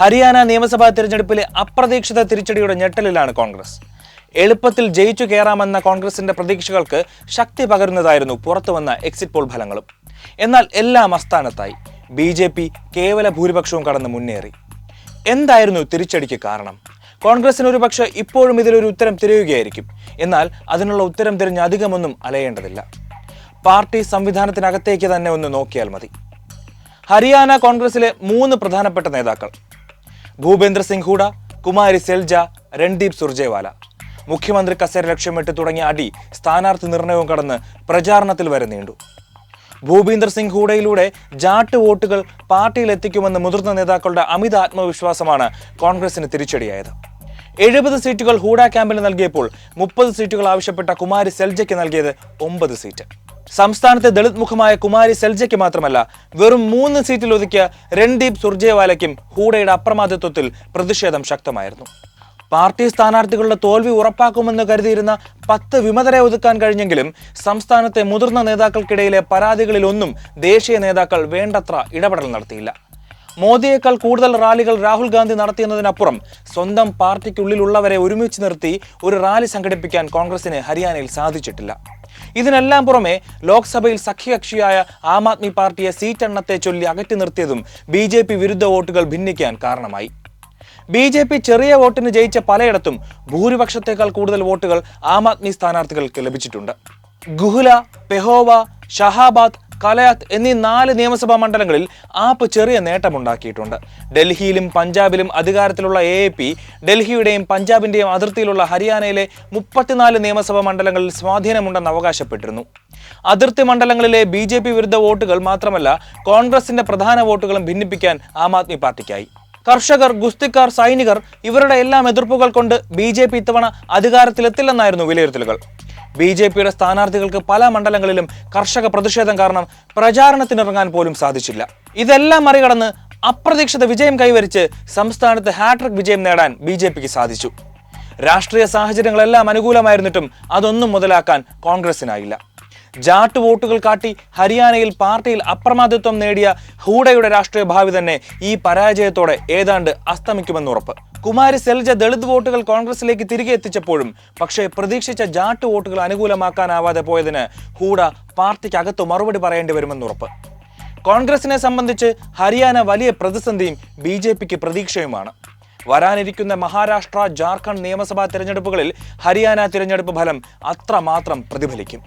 ഹരിയാന നിയമസഭാ തിരഞ്ഞെടുപ്പിലെ അപ്രതീക്ഷിത തിരിച്ചടിയുടെ ഞെട്ടലിലാണ് കോൺഗ്രസ്. എളുപ്പത്തിൽ ജയിച്ചു കയറാമെന്ന കോൺഗ്രസിന്റെ പ്രതീക്ഷകൾക്ക് ശക്തി പകരുന്നതായിരുന്നു പുറത്തുവന്ന എക്സിറ്റ് പോൾ ഫലങ്ങളും. എന്നാൽ എല്ലാം അസ്ഥാനത്തായി. ബി ജെ പി കേവല ഭൂരിപക്ഷവും കടന്ന് മുന്നേറി. എന്തായിരുന്നു തിരിച്ചടിക്ക് കാരണം? കോൺഗ്രസിന് ഒരു പക്ഷേ ഇപ്പോഴും ഇതിലൊരു ഉത്തരം തിരയുകയായിരിക്കും. എന്നാൽ അതിനുള്ള ഉത്തരം തിരഞ്ഞ് അധികമൊന്നും അലയേണ്ടതില്ല. പാർട്ടി സംവിധാനത്തിനകത്തേക്ക് തന്നെ ഒന്ന് നോക്കിയാൽ മതി. ഹരിയാന കോൺഗ്രസിലെ മൂന്ന് പ്രധാനപ്പെട്ട നേതാക്കൾ. ഭൂപേന്ദ്ര സിംഗ് ഹൂഡ കുമാരി സെൽജ രൺദീപ് സുർജേവാല. മുഖ്യമന്ത്രി കസേര ലക്ഷ്യമിട്ട് തുടങ്ങിയ അടി സ്ഥാനാർത്ഥി നിർണയവും കടന്ന് പ്രചാരണത്തിൽ വരെ നീണ്ടു. ഭൂപീന്ദർ സിംഗ് ഹൂഡയിലൂടെ ജാട്ട് വോട്ടുകൾ പാർട്ടിയിൽ എത്തിക്കുമെന്ന് മുതിർന്ന നേതാക്കളുടെ അമിത ആത്മവിശ്വാസമാണ് കോൺഗ്രസിന് തിരിച്ചടിയായത്. എഴുപത് സീറ്റുകൾ ഹൂഡ ക്യാമ്പിന് നൽകിയപ്പോൾ മുപ്പത് സീറ്റുകൾ ആവശ്യപ്പെട്ട കുമാരി സെൽജയ്ക്ക് നൽകിയത് ഒമ്പത് സീറ്റ്. സംസ്ഥാനത്തെ ദളിത് മുഖമായ കുമാരി സെൽജയ്ക്ക് മാത്രമല്ല വെറും മൂന്ന് സീറ്റിൽ ഒതുക്കിയ രൺദീപ് സുർജേവാലയ്ക്കും ഹൂഡയുടെ അപ്രമാദിത്വത്തിൽ പ്രതിഷേധം ശക്തമായിരുന്നു. പാർട്ടി സ്ഥാനാർത്ഥികളുടെ തോൽവി ഉറപ്പാക്കുമെന്ന് കരുതിയിരുന്ന പത്ത് വിമതരെ ഒതുക്കാൻ കഴിഞ്ഞെങ്കിലും സംസ്ഥാനത്തെ മുതിർന്ന നേതാക്കൾക്കിടയിലെ പരാതികളിലൊന്നും ദേശീയ നേതാക്കൾ വേണ്ടത്ര ഇടപെടൽ നടത്തിയില്ല. മോദിയേക്കാൾ കൂടുതൽ റാലികൾ രാഹുൽ ഗാന്ധി നടത്തിയെന്നതിനപ്പുറം സ്വന്തം പാർട്ടിക്കുള്ളിലുള്ളവരെ ഒരുമിച്ച് നിർത്തി ഒരു റാലി സംഘടിപ്പിക്കാൻ കോൺഗ്രസിന് ഹരിയാനയിൽ സാധിച്ചിട്ടില്ല. ഇതിനെല്ലാം പുറമെ ലോക്സഭയിൽ സഖ്യകക്ഷിയായ ആം ആദ്മി പാർട്ടിയെ സീറ്റ് എണ്ണത്തെ ചൊല്ലി അകറ്റി നിർത്തിയതും ബി ജെ പി വിരുദ്ധ വോട്ടുകൾ ഭിന്നിക്കാൻ കാരണമായി. ബി ജെ പി ചെറിയ വോട്ടിന് ജയിച്ച പലയിടത്തും ഭൂരിപക്ഷത്തേക്കാൾ കൂടുതൽ വോട്ടുകൾ ആം ആദ്മി സ്ഥാനാർത്ഥികൾക്ക് ലഭിച്ചിട്ടുണ്ട്. ഗുഹ്ല പെഹോവ ഷഹാബാദ് കലയാത്ത് എന്നീ നാല് നിയമസഭാ മണ്ഡലങ്ങളിൽ ആപ്പ് ചെറിയ നേട്ടമുണ്ടാക്കിയിട്ടുണ്ട്. ഡൽഹിയിലും പഞ്ചാബിലും അധികാരത്തിലുള്ള എ പി ഡൽഹിയുടെയും പഞ്ചാബിന്റെയും അതിർത്തിയിലുള്ള ഹരിയാനയിലെ മുപ്പത്തിനാല് നിയമസഭാ മണ്ഡലങ്ങളിൽ സ്വാധീനമുണ്ടെന്ന് അവകാശപ്പെട്ടിരുന്നു. അതിർത്തി മണ്ഡലങ്ങളിലെ ബി ജെ പി വിരുദ്ധ വോട്ടുകൾ മാത്രമല്ല കോൺഗ്രസിന്റെ പ്രധാന വോട്ടുകളും ഭിന്നിപ്പിക്കാൻ ആം ആദ്മി പാർട്ടിക്കായി. കർഷകർ ഗുസ്തിക്കാർ സൈനികർ ഇവരുടെ എല്ലാം എതിർപ്പുകൾ കൊണ്ട് ബി ജെ പി ഇത്തവണ അധികാരത്തിലെത്തില്ലെന്നായിരുന്നു വിലയിരുത്തലുകൾ. ബി ജെ പിയുടെ സ്ഥാനാർത്ഥികൾക്ക് പല മണ്ഡലങ്ങളിലും കർഷക പ്രതിഷേധം കാരണം പ്രചാരണത്തിനിറങ്ങാൻ പോലും സാധിച്ചില്ല. ഇതെല്ലാം മറികടന്ന് അപ്രതീക്ഷിത വിജയം കൈവരിച്ച് സംസ്ഥാനത്ത് ഹാട്രിക് വിജയം നേടാൻ ബി ജെ പിക്ക് സാധിച്ചു. രാഷ്ട്രീയ സാഹചര്യങ്ങളെല്ലാം അനുകൂലമായിരുന്നിട്ടും അതൊന്നും മുതലാക്കാൻ കോൺഗ്രസിനായില്ല. ജാട്ട് വോട്ടുകൾ കാട്ടി ഹരിയാനയിൽ പാർട്ടിയിൽ അപ്രമാദിത്വം നേടിയ ഹൂഡയുടെ രാഷ്ട്രീയ ഭാവി തന്നെ ഈ പരാജയത്തോടെ ഏതാണ്ട് അസ്തമിക്കുമെന്ന് ഉറപ്പ്. കുമാരി സെൽജ ദളിത് വോട്ടുകൾ കോൺഗ്രസിലേക്ക് തിരികെ എത്തിച്ചപ്പോഴും പക്ഷേ പ്രതീക്ഷിച്ച ജാട്ട് വോട്ടുകൾ അനുകൂലമാക്കാനാവാതെ പോയതിന് ഹൂഡ പാർട്ടിക്കകത്ത് മറുപടി പറയേണ്ടി വരുമെന്ന് ഉറപ്പ്. കോൺഗ്രസിനെ സംബന്ധിച്ച് ഹരിയാന വലിയ പ്രതിസന്ധിയും ബി ജെ പിക്ക് പ്രതീക്ഷയുമാണ്. വരാനിരിക്കുന്ന മഹാരാഷ്ട്ര ജാർഖണ്ഡ് നിയമസഭാ തിരഞ്ഞെടുപ്പുകളിൽ ഹരിയാന തിരഞ്ഞെടുപ്പ് ഫലം അത്രമാത്രം പ്രതിഫലിക്കും.